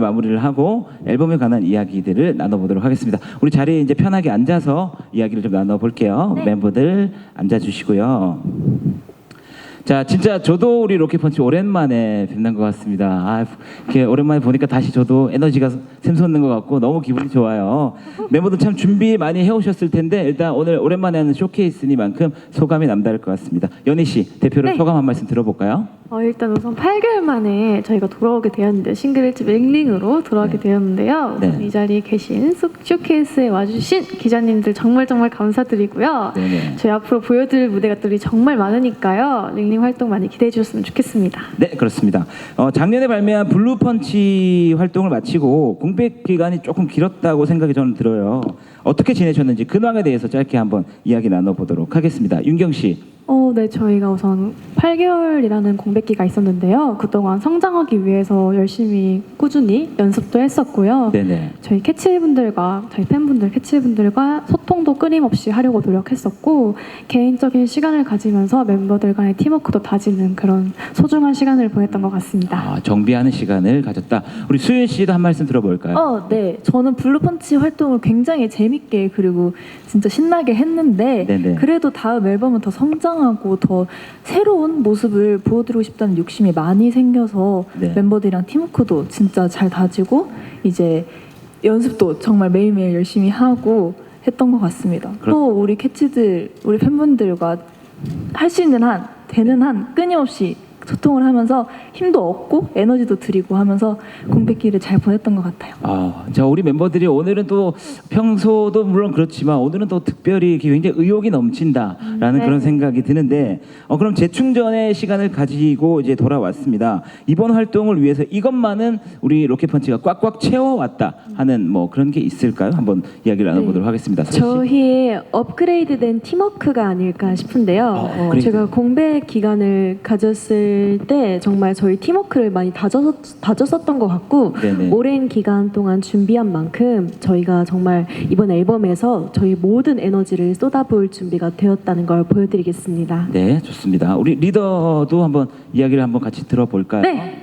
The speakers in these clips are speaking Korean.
마무리를 하고 앨범에 관한 이야기들을 나눠보도록 하겠습니다. 우리 자리에 이제 편하게 앉아서 이야기를 좀 나눠볼게요. 네. 멤버들 앉아주시고요. 자, 진짜 저도 우리 로켓펀치 오랜만에 뵙는 것 같습니다. 아, 이렇게 오랜만에 보니까 다시 저도 에너지가 샘솟는 것 같고 너무 기분이 좋아요. 멤버들 참 준비 많이 해오셨을 텐데 일단 오늘 오랜만에 하는 쇼케이스니만큼 소감이 남다를 것 같습니다. 연희 씨 대표로 네. 소감 한 말씀 들어볼까요? 어, 일단 우선 8개월 만에 저희가 돌아오게 되었는데 싱글 1집 링링으로 돌아오게 네. 되었는데요. 네. 이 자리에 계신 쇼- 쇼케이스에 와주신 기자님들 정말 정말 감사드리고요. 네네. 저희 앞으로 보여드릴 무대가들이 정말 많으니까요. 링링 활동 많이 기대해 주셨으면 좋겠습니다. 네, 그렇습니다. 어, 작년에 발매한 블루펀치 활동을 마치고 공백 기간이 조금 길었다고 생각이 저는 들어요. 어떻게 지내셨는지 근황에 대해서 짧게 한번 이야기 나눠보도록 하겠습니다. 윤경 씨. 어, 네, 저희가 우선 8개월이라는 공백기가 있었는데요. 그동안 성장하기 위해서 열심히 꾸준히 연습도 했었고요. 네네. 저희 캐치분들과 저희 팬분들 캐치분들과 소통도 끊임없이 하려고 노력했었고 개인적인 시간을 가지면서 멤버들 간의 팀워크도 다지는 그런 소중한 시간을 보냈던 것 같습니다. 아, 정비하는 시간을 가졌다. 우리 수윤 씨도 한 말씀 들어볼까요? 어, 네. 저는 블루펀치 활동을 굉장히 재밌게 그리고 진짜 신나게 했는데 네네. 그래도 다음 앨범은 더 성장하고 더 새로운 모습을 보여드리고 싶다는 욕심이 많이 생겨서 네. 멤버들이랑 팀워크도 진짜 잘 다지고 이제 연습도 정말 매일매일 열심히 하고 했던 것 같습니다. 그렇- 또 우리 캐치들, 우리 팬분들과 할 수 있는 한, 되는 한 끊임없이 소통을 하면서 힘도 얻고 에너지도 드리고 하면서 공백기를 잘 보냈던 것 같아요. 아, 자 우리 멤버들이 오늘은 또 평소도 물론 그렇지만 오늘은 또 특별히 이렇게 굉장히 의욕이 넘친다라는 네. 그런 생각이 드는데 어, 그럼 재충전의 시간을 가지고 이제 돌아왔습니다. 이번 활동을 위해서 이것만은 우리 로켓펀치가 꽉꽉 채워왔다 하는 뭐 그런 게 있을까요? 한번 이야기를 나눠보도록 하겠습니다. 서희 씨. 저희의 업그레이드된 팀워크가 아닐까 싶은데요. 아, 어, 업그레이드. 제가 공백 기간을 가졌을 때 정말 저희 팀워크를 많이 다졌, 다졌었던 것 같고 네네. 오랜 기간 동안 준비한 만큼 저희가 정말 이번 앨범에서 저희 모든 에너지를 쏟아부을 준비가 되었다는 걸 보여드리겠습니다. 네, 좋습니다. 우리 리더도 한번 이야기를 한번 같이 들어볼까요? 네.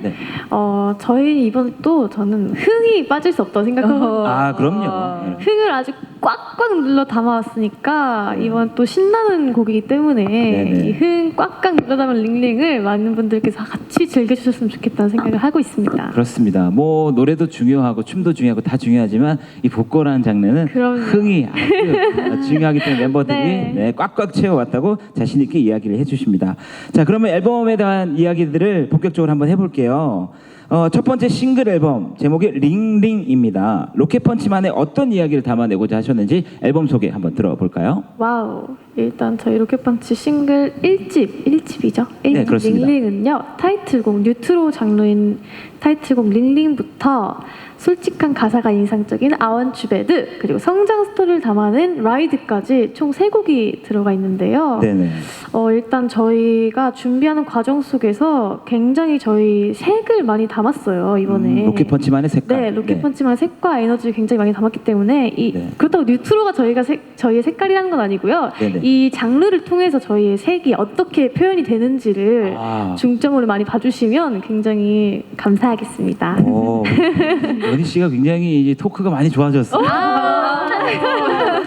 어, 저희 이번 또 저는 흥이 빠질 수 없다고 생각하거든요. 아, 그럼요. 네. 흥을 아주 꽉꽉 눌러 담아왔으니까 이번 또 신나는 곡이기 때문에 네네. 이 흥 꽉꽉 눌러 담은 링링을 많은 분들께서 같이 즐겨주셨으면 좋겠다는 생각을 하고 있습니다. 그렇습니다. 뭐 노래도 중요하고 춤도 중요하고 다 중요하지만 이 복고라는 장르는 그럼요. 흥이 아주 중요하기 때문에 멤버들이 네. 네, 꽉꽉 채워왔다고 자신 있게 이야기를 해주십니다. 자 그러면 앨범에 대한 이야기들을 본격적으로 한번 해볼게요. 어, 첫 번째 싱글 앨범 제목이 링링입니다. 로켓펀치만의 어떤 이야기를 담아내고자 하셨는지 앨범 소개 한번 들어볼까요? 와우. 일단 저희 로켓펀치 싱글 1집, 1집이죠. 네, 그렇습니다. 링링은요. 타이틀곡 뉴트로 장르인 타이틀곡 링링부터 솔직한 가사가 인상적인 아원추베드 그리고 성장 스토리를 담아낸 라이드까지 총 세 곡이 들어가 있는데요. 네네. 어, 일단 저희가 준비하는 과정 속에서 굉장히 저희 색을 많이 담았어요, 이번에. 음, 로켓펀치만의 색깔. 네, 로켓펀치만 색과 에너지를 굉장히 많이 담았기 때문에 이 네. 그렇다고 뉴트로가 저희가 색, 저희의 색깔이라는 건 아니고요. 네네. 이 장르를 통해서 저희의 색이 어떻게 표현이 되는지를 아. 중점으로 많이 봐주시면 굉장히 감사 하겠습니다. 오, 연희 씨가 굉장히 이제 토크가 많이 좋아졌어요.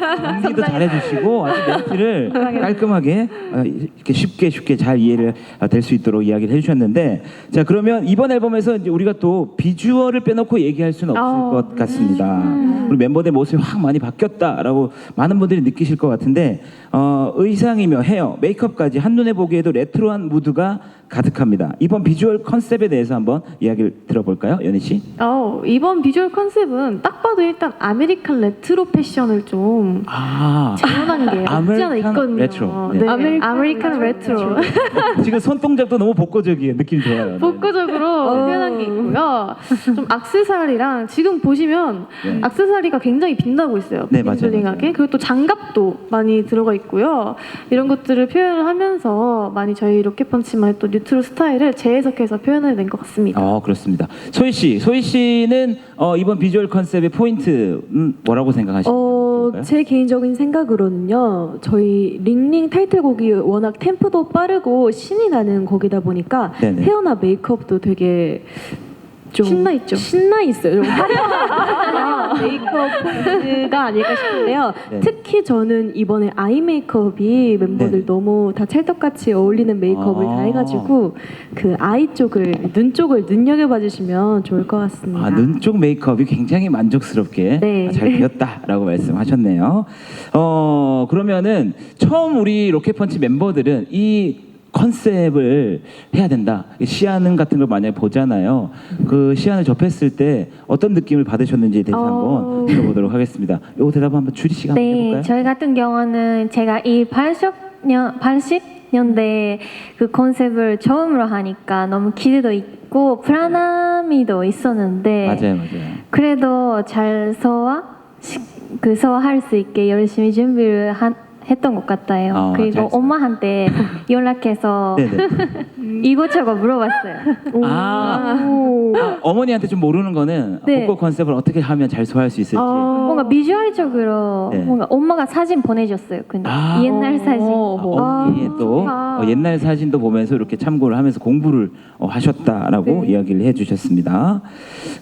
연기도 잘해주시고 아주 멘트를 깔끔하게 어, 이렇게 쉽게 쉽게 잘 이해를 어, 될수 있도록 이야기를 해주셨는데 자 그러면 이번 앨범에서 이제 우리가 또 비주얼을 빼놓고 얘기할 수는 없을 어. 것 같습니다. 우리 멤버들 모습이 확 많이 바뀌었다라고 많은 분들이 느끼실 것 같은데 어, 의상이며 헤어, 메이크업까지 한눈에 보기에도 레트로한 무드가 가득합니다. 이번 비주얼 컨셉에 대해서 한번 이야기를 들어볼까요, 연희 씨? 어, 이번 비주얼 컨셉은 딱 봐도 일단 아메리칸 레트로 패션을 좀 아, 재현한 게 없지 않아 아메리칸 있거든요. 레트로. 네. 네, 아메리칸 아메리칸, 레트로. 지금 손 동작도 너무 복고적이에요. 느낌 좋아요. 네. 복고적으로 표현한 게 있고요. 좀 악세사리랑 지금 보시면 네. 악세사리가 굉장히 빛나고 있어요. 네, 맞아요, 블링블링하게. 맞아요. 그리고 또 장갑도 많이 들어가 있고요. 이런 것들을 표현을 하면서 많이 저희 로켓펀치만의 또 뉴트로 스타일을 재해석해서 표현을 낸것 같습니다. 어 그렇습니다. 소희 씨, 소희 씨는 어, 이번 비주얼 컨셉의 포인트는 뭐라고 생각하시나요? 어, 제 개인적인 생각으로는요, 저희 링링 타이틀곡이 워낙 템포도 빠르고 신이 나는 곡이다 보니까 네네. 헤어나 메이크업도 되게 좀 신나 있죠. 신나 있어요. 좀 화려한 메이크업 포인트가 아닐까 싶은데요. 네. 특히 저는 이번에 아이 메이크업이 멤버들 네. 너무 다 찰떡같이 어울리는 메이크업을 아. 다 해가지고 그 아이 쪽을 눈 쪽을 눈여겨봐 주시면 좋을 것 같습니다. 아, 눈 쪽 메이크업이 굉장히 만족스럽게 네. 잘 되었다라고 말씀하셨네요. 어, 그러면은 처음 우리 로켓펀치 멤버들은 이 컨셉을 해야 된다. 시안음 같은 걸 만약에 보잖아요. 그 시안을 접했을 때 어떤 느낌을 받으셨는지에 대해서 어. 한번 들어보도록 하겠습니다. 요 대답 한번 주리 씨가 한번 네, 해볼까요? 저희 같은 경우는 제가 이 80년, 80년대 그 컨셉을 처음으로 하니까 너무 기대도 있고 불안함이도 있었는데 맞아요, 맞아요. 그래도 잘 소화 시- 그 소화할 수 있게 열심히 준비를 한, 했던 것 같아요. 아, 그리고 잘 엄마한테 연락해서 네네. 이것저것 물어봤어요. 아, 아, 어머니한테 좀 모르는 거는 네. 복고 컨셉을 어떻게 하면 잘 소화할 수 있을지. 뭔가 비주얼적으로 네. 뭔가 엄마가 사진 보내줬어요. 근데 아. 옛날 사진. 어, 아, 어머니의 또 아. 어, 옛날 사진도 보면서 이렇게 참고를 하면서 공부를 어, 하셨다라고 이야기를 해주셨습니다.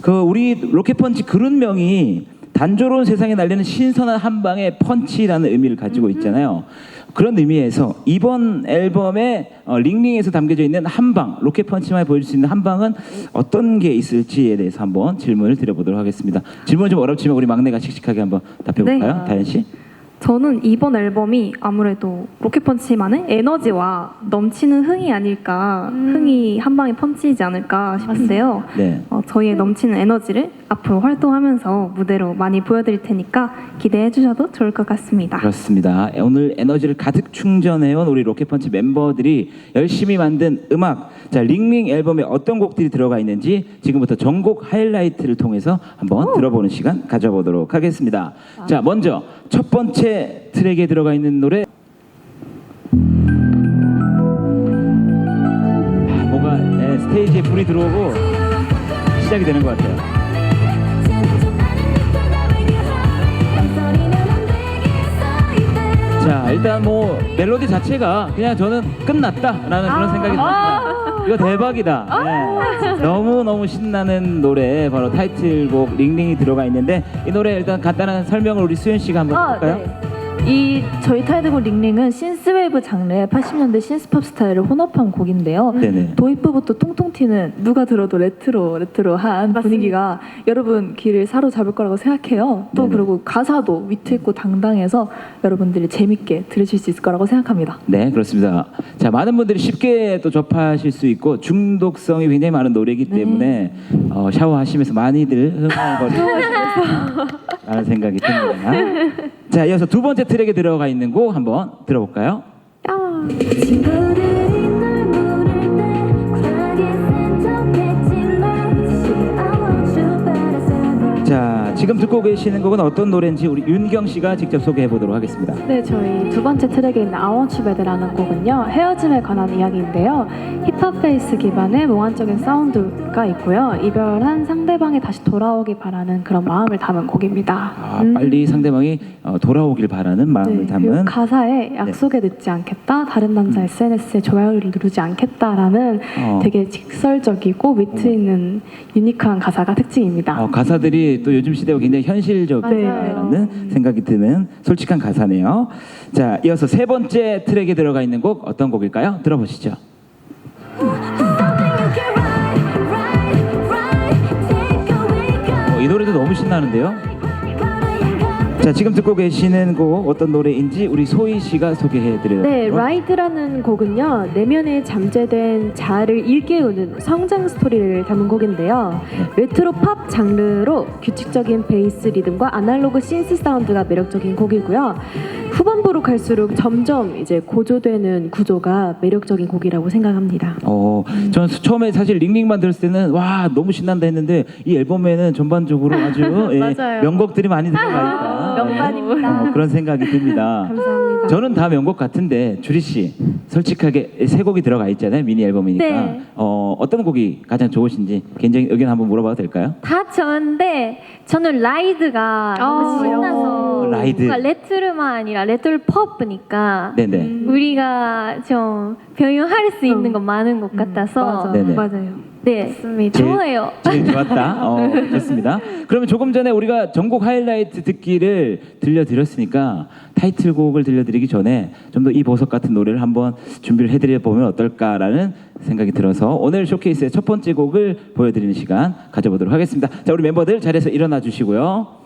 그 우리 로켓펀치 그룹명이 단조로운 세상에 날리는 신선한 한 방의 펀치라는 의미를 가지고 있잖아요. 그런 의미에서 이번 앨범에 어, 링링에서 담겨져 있는 한방 로켓 펀치만 보여줄 수 있는 한방은 어떤 게 있을지에 대해서 한번 질문을 드려보도록 하겠습니다. 질문 좀 어렵지만 우리 막내가 씩씩하게 한번 답해볼까요, 네. 다현 씨? 저는 이번 앨범이 아무래도 로켓펀치만의 에너지와 넘치는 흥이 아닐까, 흥이 한 방에 펀치이지 않을까 싶은데요. 네. 어, 저희의 넘치는 에너지를 앞으로 활동하면서 무대로 많이 보여드릴 테니까 기대해 주셔도 좋을 것 같습니다. 그렇습니다. 오늘 에너지를 가득 충전해온 우리 로켓펀치 멤버들이 열심히 만든 음악, 자 링링 앨범에 어떤 곡들이 들어가 있는지 지금부터 전곡 하이라이트를 통해서 한번 들어보는 시간 가져보도록 하겠습니다. 자 먼저 첫 번째 트랙에 들어가 있는 노래. 아, 뭔가 네, 스테이지에 불이 들어오고 시작이 되는 것 같아요. 자 일단 뭐 멜로디 자체가 그냥 저는 끝났다라는 그런 생각이 듭니다. 이거 대박이다. 네. 너무 너무 신나는 노래 바로 타이틀곡 링링이 들어가 있는데 이 노래 일단 간단한 설명을 우리 수현 씨가 한번 아, 해볼까요? 네. 이 저희 타이틀곡 링링은 신스웨이브 장르의 80년대 신스팝 스타일을 혼합한 곡인데요. 네네. 도입부부터 통통 튀는 누가 들어도 레트로 레트로한 분위기가 여러분 귀를 사로잡을 거라고 생각해요. 또 네네. 그리고 가사도 위트 있고 당당해서 여러분들이 재밌게 들으실 수 있을 거라고 생각합니다. 네 그렇습니다. 자 많은 분들이 쉽게 또 접하실 수 있고 중독성이 굉장히 많은 노래이기 때문에 어, 샤워하시면서 많이들 흥얼거리라는 생각이 듭니다. 자 이어서 두 번째 트랙에 들어가 있는 곡 한번 들어볼까요? 자 지금 듣고 계시는 곡은 어떤 노래인지 우리 윤경 씨가 직접 소개해 보도록 하겠습니다. 네, 저희 두 번째 트랙에 있는 아원추베드라는 곡은요 헤어짐에 관한 이야기인데요 힙합 베이스 기반의 몽환적인 사운드가 있고요 이별한 상대방이 다시 돌아오길 바라는 그런 마음을 담은 곡입니다. 아, 빨리 상대방이 어, 돌아오길 바라는 마음을 네, 그리고 담은 가사에 약속에 늦지 않겠다, 다른 남자 SNS에 좋아요를 누르지 않겠다라는 어. 되게 직설적이고 위트 있는 유니크한 가사가 특징입니다. 어, 가사들이 또 요즘 시대 와 굉장히 현실적이라는 생각이 드는 솔직한 가사네요. 자, 이어서 세 번째 트랙에 들어가 있는 곡 어떤 곡일까요? 들어보시죠. 어, 이 노래도 너무 신나는데요. 자, 지금 듣고 계시는 곡 어떤 노래인지 우리 소희 씨가 소개해 드려요. 네, 라이드라는 곡은요 내면에 잠재된 자아를 일깨우는 성장 스토리를 담은 곡인데요. 레트로 팝 장르로 규칙적인 베이스 리듬과 아날로그 신스 사운드가 매력적인 곡이고요. 후반부로 갈수록 점점 이제 고조되는 구조가 매력적인 곡이라고 생각합니다. 어, 저는 처음에 사실 링링만 들었을 때는 와 너무 신난다 했는데 이 앨범에는 전반적으로 아주 예, 맞아요. 명곡들이 많이 들어가 있다. 명반입니다. 어, 그런 생각이 듭니다. 감사합니다. 저는 다 명곡 같은데 주리 씨 솔직하게 세 곡이 들어가 있잖아요 미니 앨범이니까 네. 어, 어떤 곡이 가장 좋으신지 개인적인 의견 한번 물어봐도 될까요? 다 좋은데 저는 라이드가 아, 너무 신나서 라이드. 뭔가 레트로만 아니라 레트로 팝이니까 네네. 우리가 좀 표현할 수 있는 거 많은 것 같아서 맞아. 네네. 맞아요. 네 맞습니다. 제일- 좋아요. 제일 좋았다. 어, 좋습니다. 그러면 조금 전에 우리가 전곡 하이라이트 듣기를 들려드렸으니까 타이틀곡을 들려드리기 전에 좀 더 이 보석 같은 노래를 한번 준비를 해드려 보면 어떨까라는 생각이 들어서 오늘 쇼케이스의 첫 번째 곡을 보여드리는 시간 가져보도록 하겠습니다. 자, 우리 멤버들 자리에서 일어나 주시고요.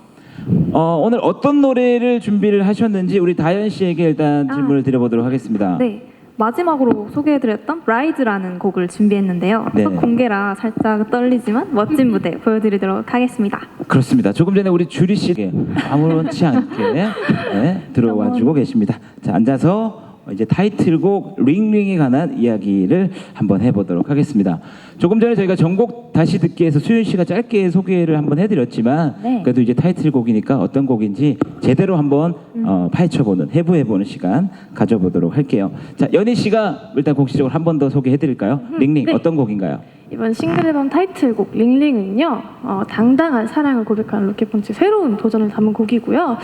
어, 오늘 어떤 노래를 준비를 하셨는지 우리 다현 씨에게 일단 질문을 드려보도록 하겠습니다. 네. 마지막으로 소개해드렸던 라이즈라는 곡을 준비했는데요. 네. 첫 공개라 살짝 떨리지만 멋진 무대 보여드리도록 하겠습니다. 그렇습니다. 조금 전에 우리 주리 씨에게 아무렇지 않게 네, 들어와주고 계십니다. 자 앉아서 이제 타이틀곡 링링에 관한 이야기를 한번 해보도록 하겠습니다. 조금 전에 저희가 전곡 다시 듣기에서 수윤 씨가 짧게 소개를 한번 해드렸지만 네. 그래도 이제 타이틀곡이니까 어떤 곡인지 제대로 한번 어, 파헤쳐보는 해부해보는 시간 가져보도록 할게요. 자 연희 씨가 일단 곡시적으로 한 번 더 소개해드릴까요? 링링 네. 어떤 곡인가요? 이번 싱글 앨범 타이틀곡 링링은요 어, 당당한 사랑을 고백하는 로켓펀치 새로운 도전을 담은 곡이고요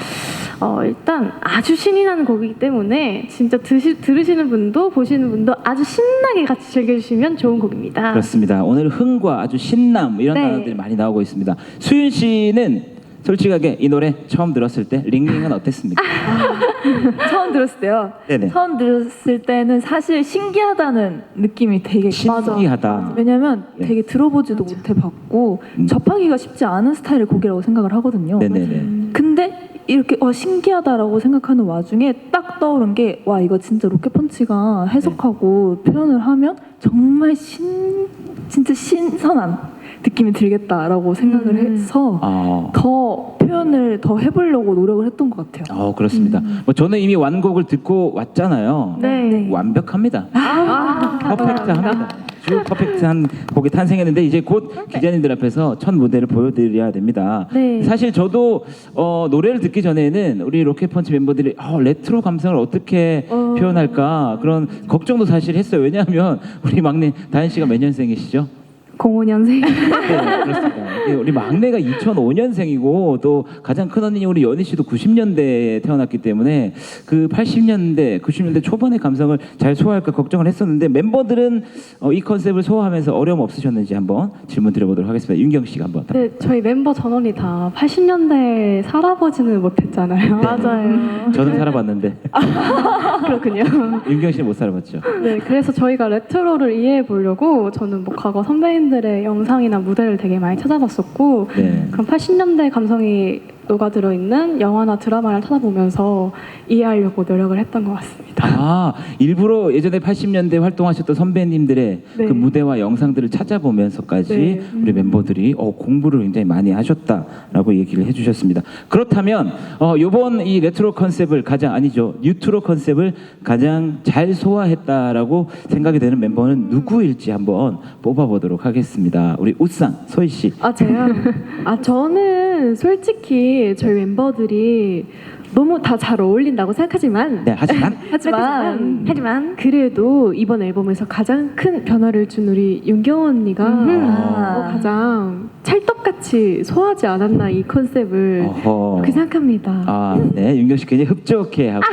어, 일단 아주 신이 나는 곡이기 때문에 진짜 드시, 들으시는 분도 보시는 분도 아주 신나게 같이 즐겨주시면 좋은 곡입니다 그렇습니다. 오늘 흥과 아주 신남 이런 네. 단어들이 많이 나오고 있습니다. 수윤 씨는 솔직하게 이 노래 처음 들었을 때 링링은 어땠습니까? 처음 들었을 때요. 네네. 처음 들었을 때는 사실 신기하다는 느낌이 되게 신기하다. 왜냐면 네. 되게 들어보지도 못해 봤고 음. 접하기가 쉽지 않은 스타일의 곡이라고 생각을 하거든요. 네네네. 근데 이렇게 와 신기하다라고 생각하는 와중에 딱 떠오른 게 와 이거 진짜 로켓펀치가 해석하고 표현을 하면 정말 신 진짜 신선한 느낌이 들겠다라고 생각을 해서 아, 더 표현을 더 해보려고 노력을 했던 것 같아요. 어, 그렇습니다. 뭐 저는 이미 완곡을 듣고 왔잖아요. 네. 완벽합니다. 퍼펙트합니다. 아 주 퍼펙트한 곡이 탄생했는데 이제 곧 기자님들 앞에서 첫 무대를 보여드려야 됩니다. 네. 사실 저도 어, 노래를 듣기 전에는 우리 로켓펀치 멤버들이 어, 레트로 감성을 어떻게 표현할까 그런 걱정도 사실 했어요. 왜냐하면 우리 막내 다현 씨가 몇 년생이시죠? 05년생. 네, 그렇습니다. 예, 우리 막내가 2005년생이고 또 가장 큰 언니 우리 연희 씨도 90년대에 태어났기 때문에 그 80년대, 90년대 초반의 감성을 잘 소화할까 걱정을 했었는데 멤버들은 어, 이 컨셉을 소화하면서 어려움 없으셨는지 한번 질문 드려보도록 하겠습니다. 윤경 씨가 한번. 답- 네, 저희 멤버 전원이 다 80년대에 살아보지는 못했잖아요 맞아요. 저는 살아봤는데 그렇군요 윤경 씨는 못 살아봤죠. 네, 그래서 저희가 레트로를 이해해 보려고 저는 뭐 과거 선배님 들의 영상이나 무대를 되게 많이 찾아봤었고 네. 그럼 80년대 감성이 녹아들어 있는 영화나 드라마를 찾아보면서 이해하려고 노력을 했던 것 같습니다. 아 일부러 예전에 80년대 활동하셨던 선배님들의 네. 그 무대와 영상들을 찾아보면서까지 네. 우리 멤버들이 어, 공부를 굉장히 많이 하셨다라고 얘기를 해주셨습니다. 그렇다면 어, 이번 이 레트로 컨셉을 가장 아니죠 뉴트로 컨셉을 가장 잘 소화했다라고 생각이 되는 멤버는 누구일지 한번 뽑아보도록 하겠습니다. 우리 우상 소희 씨. 아 제가 아 저는 솔직히 저희 멤버들이 너무 다 잘 어울린다고 생각하지만 네 하지만 하지만 하지만 그래도 이번 앨범에서 가장 큰 변화를 준 우리 윤경 언니가 아. 어, 가장 찰떡같이 소화하지 않았나 이 컨셉을 어허. 그렇게 생각합니다. 아, 네. 윤경 씨 굉장히 흡족해 하고.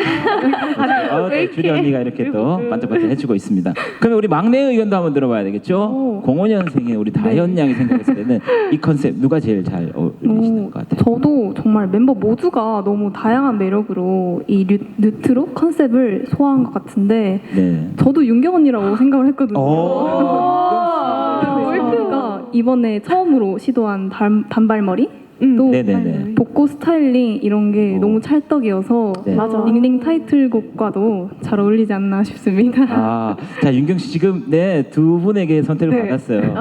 어, 네, 주리 언니가 이렇게 또 반짝반짝 해주고 있습니다. 그러면 우리 막내 의견도 한번 들어봐야 되겠죠? 05년생의 우리 다현 양이 생각했을 때는 이 컨셉 누가 제일 잘 어울리시는 오, 것 같아요? 저도 정말 멤버 모두가 너무 다양한 매력으로 이 뉴, 뉴트로 컨셉을 소화한 것 같은데 네. 저도 윤경 언니라고 생각을 했거든요. 오. 저희가 이번에 처음으로 시도한 단, 단발머리 또 네네네. 복고 스타일링 이런 게 오. 너무 찰떡이어서 네. 맞아. 링링 타이틀곡과도 잘 어울리지 않나 싶습니다. 아, 자 윤경 씨 지금 네 두 분에게 선택을 네. 받았어요.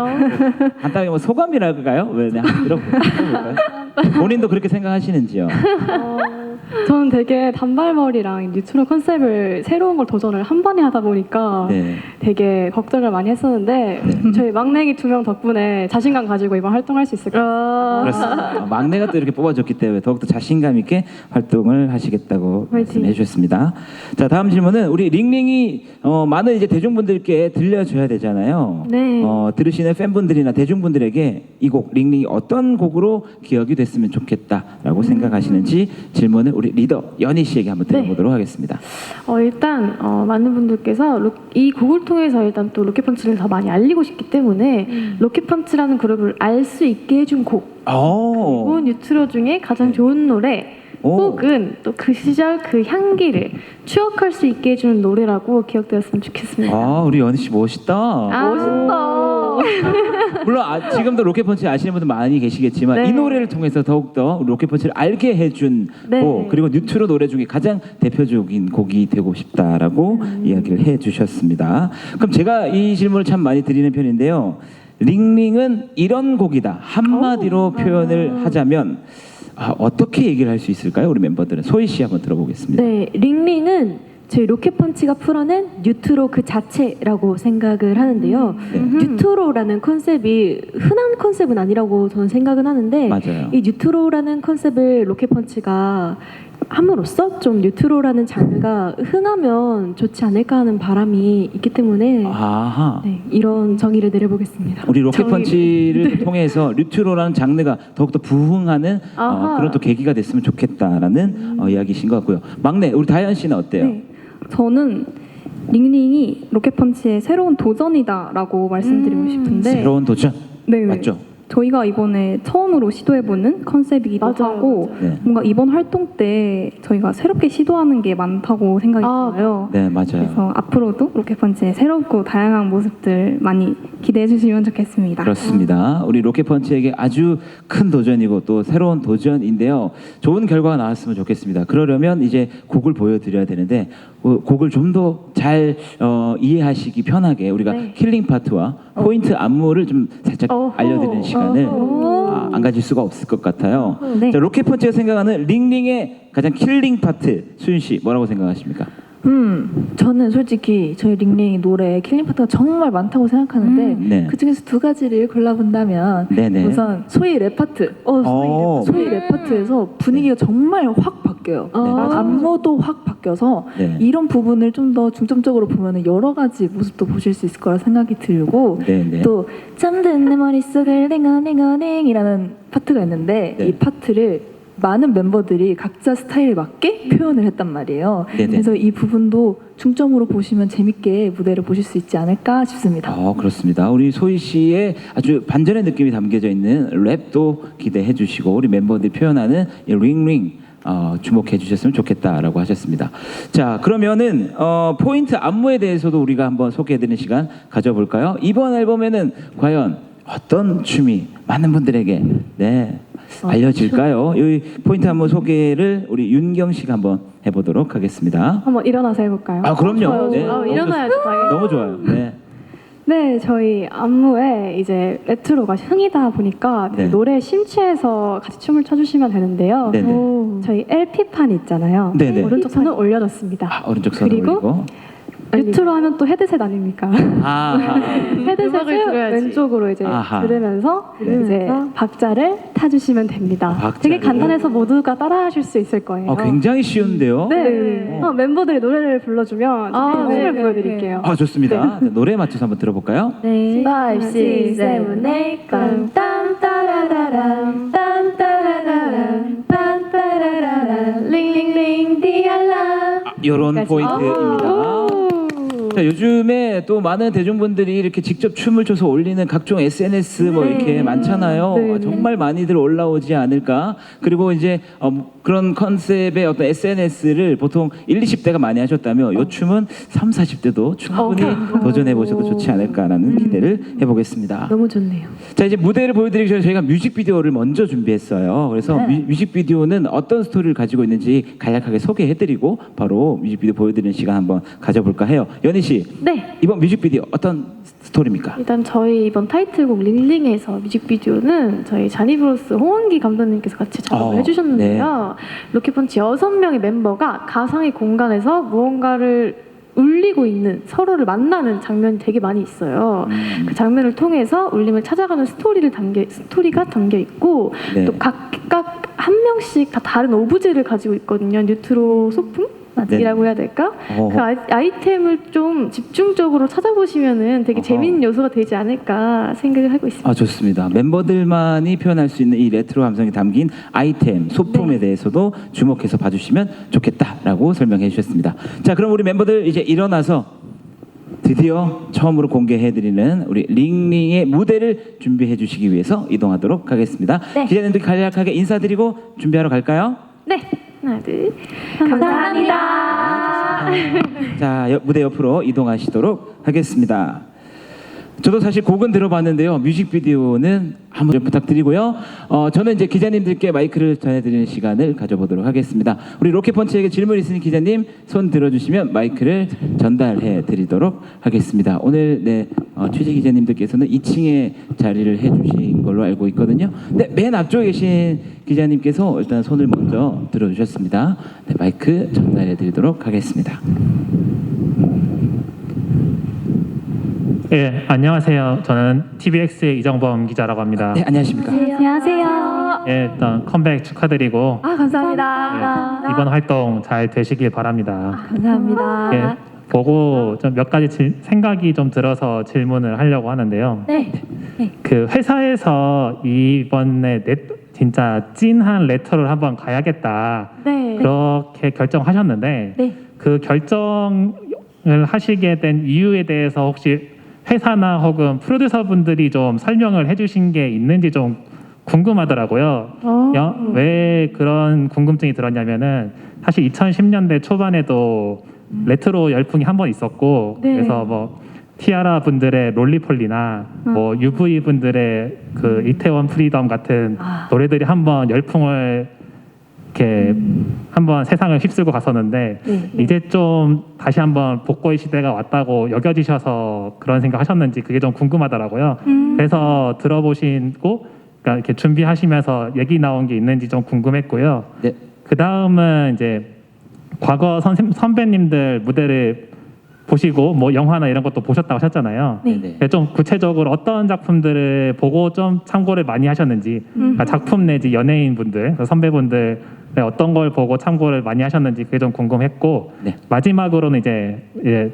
간단하게 뭐 소감이랄까요? 왜? 네, 한번 들어볼까요? 들어볼까요? 본인도 그렇게 생각하시는지요? 저는 되게 단발머리랑 뉴트로 컨셉을 새로운 걸 도전을 한 번에 하다 보니까 네. 되게 걱정을 많이 했었는데 저희 막내기 두 명 덕분에 자신감 가지고 이번 활동할 수 있을 것 같아요. 그렇습니다. 어, 막내가 또 이렇게 뽑아줬기 때문에 더욱더 자신감 있게 활동을 하시겠다고 말씀해 주셨습니다. 자 다음 질문은 우리 링링이 어, 많은 이제 대중분들께 들려줘야 되잖아요. 네. 어, 들으시는 팬분들이나 대중분들에게 이 곡 링링이 어떤 곡으로 기억이 됐으면 좋겠다라고 생각하시는지 질문을 우리 리더 연희 씨에게 한번 드려보도록 하겠습니다. 어, 일단 어, 많은 분들께서 로- 이 곡을 통해서 일단 또 로켓펀치를 더 많이 알리고 싶기 때문에 로켓펀치라는 그룹을 알 수 있게 해준 곡 오, 그리고 뉴트로 중에 가장 좋은 노래 오. 혹은 또 그 시절 그 향기를 추억할 수 있게 해주는 노래라고 기억되었으면 좋겠습니다. 아 우리 연희 씨 멋있다. 아, 멋있다. 물론 아, 지금도 로켓펀치 아시는 분들 많이 계시겠지만 네. 이 노래를 통해서 더욱더 로켓펀치를 알게 해준 네. 곡 그리고 뉴트로 노래 중에 가장 대표적인 곡이 되고 싶다라고 음. 이야기를 해주셨습니다. 그럼 제가 이 질문을 참 많이 드리는 편인데요. 링링은 이런 곡이다 한마디로 표현을 하자면 아, 어떻게 얘기를 할 수 있을까요? 우리 멤버들은 소희 씨 한번 들어보겠습니다. 네, 링링은 저희 로켓펀치가 풀어낸 뉴트로 그 자체라고 생각을 하는데요. 네. 뉴트로라는 컨셉이 흔한 컨셉은 아니라고 저는 생각은 하는데 맞아요. 이 뉴트로라는 컨셉을 로켓펀치가 함으로써 좀 뉴트로라는 장르가 흥하면 좋지 않을까 하는 바람이 있기 때문에 아하. 네, 이런 정의를 내려보겠습니다. 우리 로켓펀치를 통해서 뉴트로라는 장르가 더욱더 부흥하는 어, 아하. 그런 또 계기가 됐으면 좋겠다라는 어, 이야기신 것 같고요. 막내 우리 다현 씨는 어때요? 네. 저는 링링이 로켓펀치의 새로운 도전이다라고 말씀드리고 싶은데 새로운 도전 네, 네. 맞죠? 저희가 이번에 처음으로 시도해보는 컨셉이기도 맞아요, 하고 네. 뭔가 이번 활동 때 저희가 새롭게 시도하는 게 많다고 생각이 아, 들어요. 네 맞아요. 그래서 앞으로도 로켓펀치의 새롭고 다양한 모습들 많이 기대해 주시면 좋겠습니다. 그렇습니다. 우리 로켓펀치에게 아주 큰 도전이고 또 새로운 도전인데요. 좋은 결과가 나왔으면 좋겠습니다. 그러려면 이제 곡을 보여드려야 되는데 어, 곡을 좀 더 잘 어, 이해하시기 편하게 우리가 네. 킬링 파트와 포인트 안무를 좀 살짝 어허. 알려드리는 시간을 아, 안 가질 수가 없을 것 같아요. 네. 자, 로켓펀치가 생각하는 링링의 가장 킬링 파트 수윤 씨 뭐라고 생각하십니까? 음, 저는 솔직히 저희 링링 노래 킬링 파트가 정말 많다고 생각하는데 음, 네. 그 중에서 두 가지를 골라본다면 네네. 우선 소희 랩 파트. 어, 어. 소희 랩 파트에서 분위기가 정말 확 바뀌어요. 네, 맞아요. 안무도 확 바뀌어서 네. 이런 부분을 좀 더 중점적으로 보면 여러 가지 모습도 보실 수 있을 거라 생각이 들고 네네. 또 잠든 내 머릿속을 링어링어링이라는 파트가 있는데 네. 이 파트를 많은 멤버들이 각자 스타일에 맞게 표현을 했단 말이에요. 네네. 그래서 이 부분도 중점으로 보시면 재밌게 무대를 보실 수 있지 않을까 싶습니다. 어, 그렇습니다. 우리 소희 씨의 아주 반전의 느낌이 담겨져 있는 랩도 기대해 주시고 우리 멤버들이 표현하는 이 링링 어, 주목해 주셨으면 좋겠다라고 하셨습니다. 자, 그러면은 어, 포인트 안무에 대해서도 우리가 한번 소개해 드리는 시간 가져볼까요? 이번 앨범에는 과연 어떤 춤이 많은 분들에게 네, 알려질까요? 이 포인트 안무 소개를 우리 윤경 씨가 한번 해보도록 하겠습니다. 한번 일어나서 해볼까요? 아, 그럼요. 네. 아, 일어나야죠, 당연히. 너무 좋아요. 네. 네, 저희 안무에 이제 레트로가 흥이다 보니까 네. 노래에 심취해서 같이 춤을 춰주시면 되는데요. 네네. 저희 LP판 있잖아요. 네네. 오른쪽 손을 올려줬습니다. 아, 오른쪽 손 그리고 올리고. 뉴트로 하면 또 헤드셋 아닙니까? 아, 음악을 헤드셋을 들어야지. 왼쪽으로 이제 아하. 들으면서 네. 이제 박자를 타주시면 됩니다. 박자를. 되게 간단해서 모두가 따라하실 수 있을 거예요. 아, 굉장히 쉬운데요. 네. 어. 어, member들이 노래를 불러주면 아, 춤을 네, 네, 보여드릴게요. 아 좋습니다. 자, 노래 맞춰서 한번 들어볼까요? 네. 5, 6, 7, 8 빰빰 따라라람 빰 따라라람 빰 따라라람 링링링 디알라 이런 포인트입니다. 자, 요즘에 또 많은 대중분들이 이렇게 직접 춤을 춰서 올리는 각종 SNS 뭐 이렇게 많잖아요. 네, 네. 정말 많이들 올라오지 않을까. 그리고 이제 어, 그런 컨셉의 어떤 SNS를 보통 1, 20대가 많이 하셨다면 요 춤은 3, 40대도 충분히 도전해 보셔도 좋지 않을까라는 기대를 해보겠습니다. 너무 좋네요. 자 이제 무대를 보여드리기 전에 저희가 뮤직비디오를 먼저 준비했어요. 그래서 뮤, 뮤직 비디오는 어떤 스토리를 가지고 있는지 간략하게 소개해드리고 바로 뮤직비디오 보여드리는 시간 한번 가져볼까 해요. 연희 씨 네. 이번 뮤직비디오 어떤 스토리입니까? 일단 저희 이번 타이틀곡 링링에서 뮤직비디오는 저희 자니브로스 홍원기 감독님께서 같이 작업을 어, 해주셨는데요. 로켓펀치 여섯 명의 멤버가 가상의 공간에서 무언가를 울리고 있는 서로를 만나는 장면이 되게 많이 있어요. 음, 그 장면을 통해서 울림을 찾아가는 스토리를 담겨 스토리가 담겨 있고 네. 또 각각 한 명씩 다 다른 오브제를 가지고 있거든요. 뉴트로 소품 이라고 해야 될까? 어허. 그 아이- 아이 템을 좀 집중적으로 찾아보시면은 되게. 재밌는 요소가 되지 않을까 생각을 하고 있습니다. 아 좋습니다. 멤버들만이 표현할 수 있는 이 레트로 감성이 담긴 아이템, 소품에 대해서도 주목해서 봐주시면 좋겠다라고 설명해 주셨습니다. 자, 그럼 우리 멤버들 이제 일어나서 드디어 처음으로 공개해드리는 우리 링링의 무대를 준비해 주시기 위해서 이동하도록 하겠습니다. 기자님들 간략하게 인사드리고 준비하러 갈까요? 네, 하나, 둘. 자, 옆- 무대 옆으로 이동하시도록 하겠습니다. 저도 사실 곡은 들어봤는데요. 뮤직비디오는 한번 부탁드리고요. 어, 저는 이제 기자님들께 마이크를 전해드리는 시간을 가져보도록 하겠습니다. 우리 로켓펀치에게 질문 있으신 기자님 손 들어주시면 마이크를 전달해 드리도록 하겠습니다. 오늘 네, 어, 취재 기자님들께서는 2층에 자리를 해주신 걸로 알고 있거든요. 네, 맨 앞쪽에 계신 기자님께서 일단 손을 먼저 들어주셨습니다. 네, 마이크 전달해 드리도록 하겠습니다. 예, 안녕하세요. 저는 TBX의 이정범 기자라고 합니다. 네, 안녕하십니까. 안녕하세요. 예, 일단 컴백 축하드리고 아 감사합니다. 예, 이번 활동 잘 되시길 바랍니다. 감사합니다. 예, 보고 좀 몇 가지 질- 생각이 좀 들어서 질문을 하려고 하는데요. 네. 그 회사에서 이번에 네, 진짜 찐한 레터를 한번 가야겠다. 네. 그렇게 결정하셨는데 네. 그 결정을 하시게 된 이유에 대해서 혹시 회사나 혹은 프로듀서 분들이 좀 설명을 해주신 게 있는지 좀 궁금하더라고요. 어. 여- 왜 그런 궁금증이 들었냐면은 사실 2010년대 초반에도 레트로 열풍이 한 번 있었고 네. 그래서 뭐 티아라 분들의 롤리폴리나 뭐 UV 분들의 그 이태원 프리덤 같은 노래들이 한번 열풍을 이렇게 한번 세상을 휩쓸고 갔었는데 이제 좀 다시 한번 복고의 시대가 왔다고 여겨지셔서 그런 생각하셨는지 그게 좀 궁금하더라고요. 그래서 들어보시고 그러니까 이렇게 준비하시면서 얘기 나온 게 있는지 좀 궁금했고요. 네. 그 다음은 이제 과거 선생, 선배님들 무대를 보시고 뭐 영화나 이런 것도 보셨다고 하셨잖아요. 네. 네. 네, 좀 구체적으로 어떤 작품들을 보고 좀 참고를 많이 하셨는지 그러니까 작품 내지 연예인분들 선배분들 어떤 걸 보고 참고를 많이 하셨는지 그게 좀 궁금했고 네. 마지막으로는 이제 예,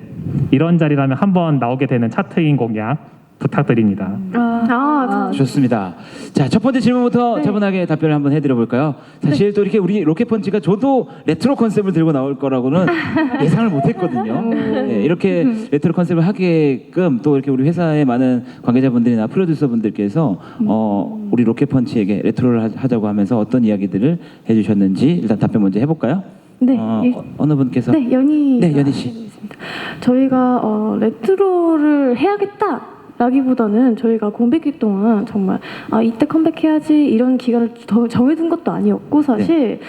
이런 자리라면 한번 나오게 되는 차트인 공약 부탁드립니다. 아, 좋습니다. 자, 첫 번째 질문부터 차분하게 답변을 한번 해드려 볼까요? 사실 또 이렇게 우리 로켓펀치가 저도 레트로 컨셉을 들고 나올 거라고는 예상을 못 했거든요. 네, 이렇게 레트로 컨셉을 하게끔 또 이렇게 우리 회사의 많은 관계자분들이나 프로듀서분들께서 어, 우리 로켓펀치에게 레트로를 하- 하자고 하면서 어떤 이야기들을 해주셨는지 일단 답변 먼저 해볼까요? 네. 어, 예. 어, 어느 분께서? 네, 연희. 네, 연희 씨. 해보겠습니다. 저희가 어, 레트로를 해야겠다. 라기보다는 저희가 공백기 동안 정말 아 이때 컴백해야지 이런 기간을 더 정해둔 것도 아니었고 사실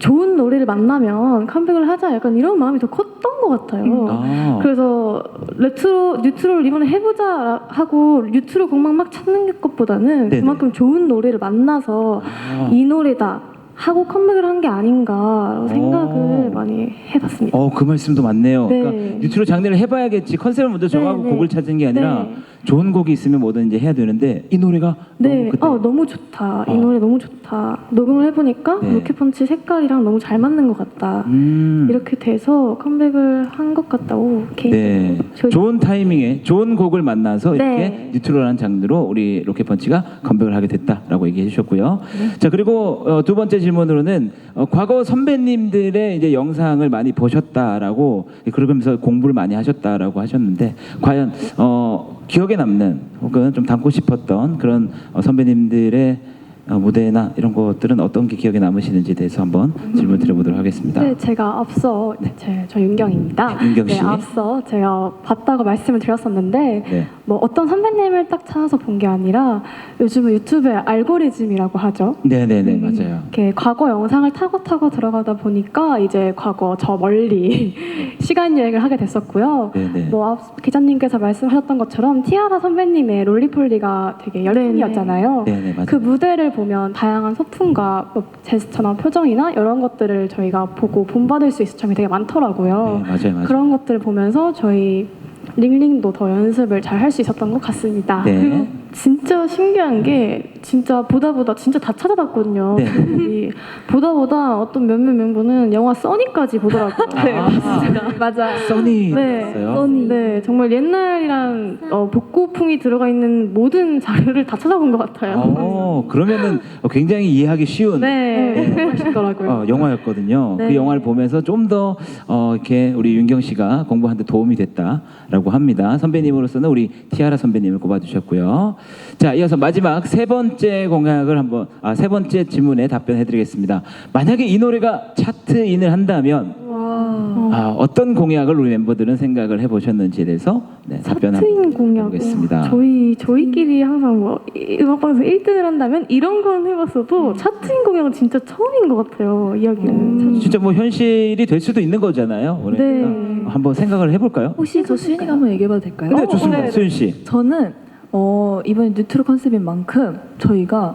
좋은 노래를 만나면 컴백을 하자 약간 이런 마음이 더 컸던 것 같아요. 아, 그래서 레트로 뉴트로를 이번에 해보자 하고 뉴트로 곡만 막 찾는 것보다는 네네. 그만큼 좋은 노래를 만나서 아. 이 노래다 하고 컴백을 한 게 아닌가 생각을 오. 많이 해봤습니다. 어, 그 말씀도 맞네요. 네. 그러니까 뉴트로 장르를 해봐야겠지. 컨셉을 먼저 정하고 네, 네. 곡을 찾은 게 아니라 네. 좋은 곡이 있으면 뭐든 이제 해야 되는데 이 노래가 네, 너무 그때 어 너무 좋다. 어. 이 노래 너무 좋다. 녹음을 해보니까 네. 로켓펀치 색깔이랑 너무 잘 맞는 것 같다. 음, 이렇게 돼서 컴백을 한 것 같다고 개인적으로 네. 저희- 좋은 타이밍에 좋은 곡을 만나서 이렇게 네. 뉴트로라는 장르로 우리 로켓펀치가 컴백을 하게 됐다라고 얘기해 주셨고요. 네. 자 그리고 어, 두 번째 질문으로는 어, 과거 선배님들의 이제 영상을 많이 보셨다라고 그러면서 공부를 많이 하셨다라고 하셨는데 과연 어, 기억에 남는 혹은 좀 담고 싶었던 그런 어, 선배님들의 어, 무대나 이런 것들은 어떤 게 기억에 남으시는지에 대해서 한번 질문 드려보도록 하겠습니다. 네, 제가 앞서 제, 저 윤경입니다. 네, 윤경 씨. 네, 앞서 제가 봤다고 말씀을 드렸었는데 네. 뭐 어떤 선배님을 딱 찾아서 본 게 아니라 요즘은 유튜브에 알고리즘이라고 하죠. 네네네 맞아요. 이렇게 과거 영상을 타고 타고 들어가다 보니까 이제 과거 저 멀리 시간 여행을 하게 됐었고요. 네네. 뭐 앞 기자님께서 말씀하셨던 것처럼 티아라 선배님의 롤리폴리가 되게 열풍이었잖아요. 네네 맞아요. 그 무대를 보면 다양한 소품과 뭐 제스처나 표정이나 이런 것들을 저희가 보고 본받을 수 있을 점이 되게 많더라고요. 네, 맞아요, 맞아요. 그런 것들을 보면서 저희 링링도 더 연습을 잘 할 수 있었던 것 같습니다. 네. 그리고 진짜 신기한 게 진짜 보다 보다 진짜 다 찾아봤거든요. 네. 이 보다 보다 어떤 몇몇 멤버는 영화 써니까지 보더라고요. 네, 아, 맞아. 써니 네, 있어요. 네, 정말 옛날이란 어, 복고풍이 들어가 있는 모든 자료를 다 찾아본 것 같아요. 어, 그러면은 굉장히 이해하기 쉬운 네, 맛있더라고요. 어, 영화였거든요. 네. 그 영화를 보면서 좀더 어, 이렇게 우리 윤경 씨가 공부하는데 도움이 됐다라고 합니다. 선배님으로서는 우리 티아라 선배님을 꼽아주셨고요. 자, 이어서 마지막 세 번째 공약을 한번 아, 세 번째 질문에 답변해 드리겠습니다. 만약에 이 노래가 차트인을 한다면 아, 어떤 공약을 우리 멤버들은 생각을 해 보셨는지에 대해서 네, 답변 차트인 한번 공약 해보겠습니다. 저희 저희끼리 항상 뭐 이- 음악방에서 1등을 한다면 이런 건 해봤어도 차트인 공약은 진짜 처음인 것 같아요. 이야기는. 진짜 뭐 현실이 될 수도 있는 거잖아요. 그러니까 네. 한번 생각을 해 볼까요? 혹시 저 수인이가 한번 얘기해봐도 될까요? 네, 좋습니다. 네. 수윤 씨. 저는 어, 이번에 뉴트로 컨셉인 만큼 저희가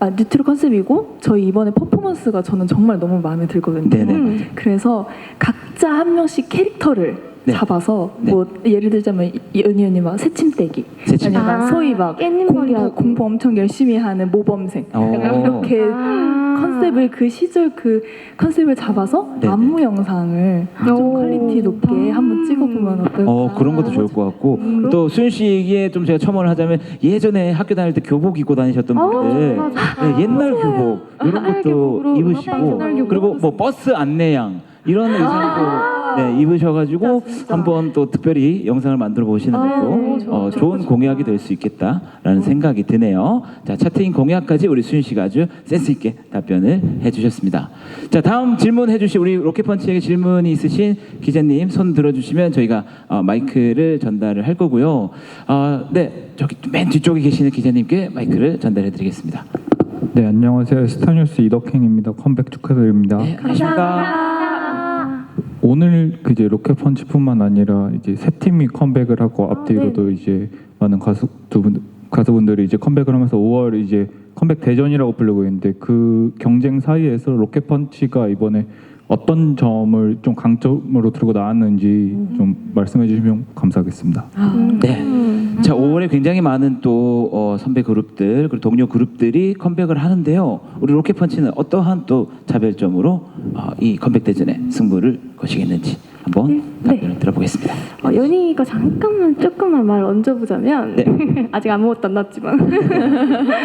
아, 뉴트로 컨셉이고 저희 이번에 퍼포먼스가 저는 정말 너무 마음에 들거든요. 네네. 음. 그래서 각자 한 명씩 캐릭터를 네. 잡아서 네. 뭐 예를 들자면 이- 연희 언니 막 새침대기 새침. 아니면 막 아, 소희 막 깻잎 머리하고. 공부, 공부 엄청 열심히 하는 모범생 어. 약간 이렇게 아. 컨셉을 그 시절 그 컨셉을 잡아서 네네. 안무 영상을 좀 퀄리티 높게 한번 찍어보면 어떨까 어 그런 것도 좋을 것 같고 또 수윤 씨에게 좀 제가 첨언을 하자면 예전에 학교 다닐 때 교복 입고 다니셨던 어, 분들 맞아. 네, 옛날 교복 이런 것도 교복으로 입으시고. 그리고 뭐 버스 안내양 이런 의상도 네, 입으셔가지고 한번 또 특별히 영상을 만들어 보시는 아, 것도 네, 어, 좋은 공약이 될 수 있겠다라는 생각이 드네요. 자 차트인 공약까지 우리 수윤 씨가 아주 센스 있게 답변을 해주셨습니다. 자 다음 질문 해 주신 우리 로켓펀치에게 질문이 있으신 기자님 손 들어주시면 저희가 어, 마이크를 전달을 할 거고요. 어, 네 저기 맨 뒤쪽에 계시는 기자님께 마이크를 전달해 드리겠습니다. 네 안녕하세요 스타뉴스 이덕행입니다 컴백 축하드립니다 네, 안녕하십니까. 오늘 그 이제 로켓펀치뿐만 아니라 이제 세 팀이 컴백을 하고 앞뒤로도 네. 이제 많은 가수 분 가수분들이 이제 컴백을 하면서 5월 이제 컴백 대전이라고 부르고 있는데 그 경쟁 사이에서 로켓펀치가 이번에 어떤 점을 좀 강점으로 들고 나왔는지 좀 말씀해 주시면 감사하겠습니다. 네. 자, 5월에 굉장히 많은 또 어, 선배 그룹들 그리고 동료 그룹들이 컴백을 하는데요. 우리 로켓펀치는 어떠한 또 차별점으로 어, 이 컴백 대전에 승부를 거시겠는지 한번 네. 답변을 들어보겠습니다. 어, 연희가 잠깐만 조금만 말 얹어보자면 네. 아직 아무것도 안 났지만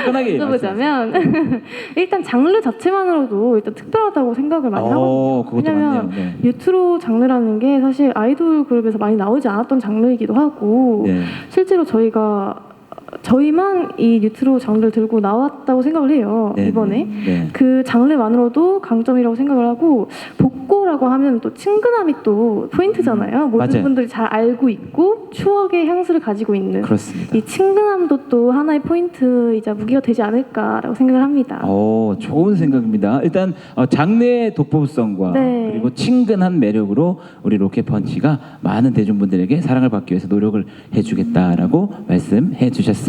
편하게 얹어보자면 일단 장르 자체만으로도 일단 특별하다고 생각을 많이 하거든요. 어, 그것도 왜냐면 맞네요. 네. 뉴트로 장르라는 게 사실 아이돌 그룹에서 많이 나오지 않았던 장르이기도 하고 네. 실제로 저희가 저희만 이 뉴트로 장르를 들고 나왔다고 생각을 해요 네, 이번에 네. 그 장르만으로도 강점이라고 생각을 하고 복고라고 하면 또 친근함이 또 포인트잖아요 모든 맞아요. 분들이 잘 알고 있고 추억의 향수를 가지고 있는 그렇습니다. 이 친근함도 또 하나의 포인트이자 무기가 되지 않을까라고 생각을 합니다 어, 좋은 생각입니다. 일단 어, 장르의 독보성과 네. 그리고 친근한 매력으로 우리 로켓펀치가 많은 대중분들에게 사랑을 받기 위해서 노력을 해주겠다라고 말씀해 주셨습니다.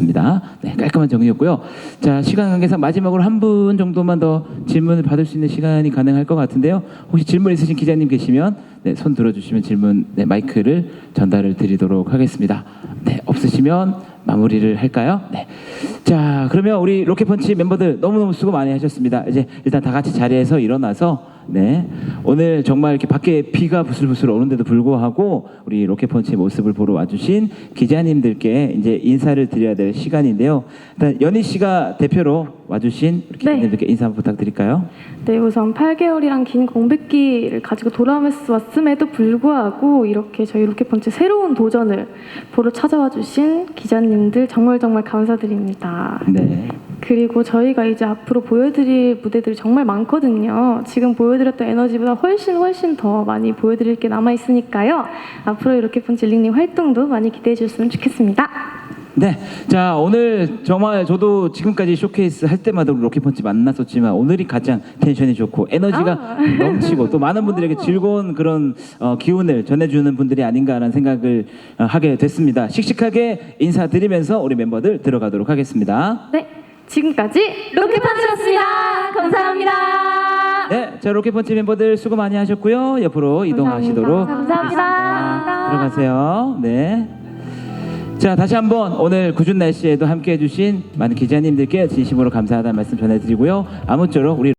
네, 깔끔한 정리였고요. 자, 시간 관계상 마지막으로 한 분 정도만 더 질문을 받을 수 있는 시간이 가능할 것 같은데요. 혹시 질문 있으신 기자님 계시면 네, 손 들어주시면 질문 네, 마이크를 전달을 드리도록 하겠습니다. 네, 없으시면 마무리를 할까요? 네. 자, 그러면 우리 로켓펀치 멤버들 너무너무 수고 많이 하셨습니다. 이제 일단 다 같이 자리에서 일어나서 네. 오늘 정말 이렇게 밖에 비가 부슬부슬 오는데도 불구하고 우리 로켓펀치의 모습을 보러 와주신 기자님들께 이제 인사를 드려야 될 시간인데요. 일단 연희 씨가 대표로 와주신 우리 기자님들께 인사 한번 부탁드릴까요? 네, 우선 8개월이란 긴 공백기를 가지고 돌아왔음에도 불구하고 이렇게 저희 로켓펀치 새로운 도전을 보러 찾아와 주신 기자님들 정말 정말 감사드립니다. 네. 그리고 저희가 이제 앞으로 보여드릴 무대들이 정말 많거든요. 지금 보여드렸던 에너지보다 훨씬 훨씬 더 많이 보여드릴 게 남아 있으니까요. 앞으로 이렇게 펀치 링님 활동도 많이 기대해 주셨으면 좋겠습니다. 네. 자, 오늘 정말 저도 지금까지 쇼케이스 할 때마다 우리 로켓펀치 만났었지만 오늘이 가장 텐션이 좋고 에너지가 넘치고 또 많은 분들에게 즐거운 그런 어, 기운을 전해주는 분들이 아닌가라는 생각을 어, 하게 됐습니다. 씩씩하게 인사드리면서 우리 멤버들 들어가도록 하겠습니다. 네, 지금까지 로켓펀치였습니다. 감사합니다. 네. 자, 로켓펀치 멤버들 수고 많이 하셨고요. 옆으로 이동하시도록 감사합니다. 하겠습니다. 들어가세요. 네. 자 다시 한번 오늘 굿준 날씨에도 함께 해 주신 많은 기자님들께 진심으로 감사하다는 말씀 전해드리고요. 아무쪼록 우리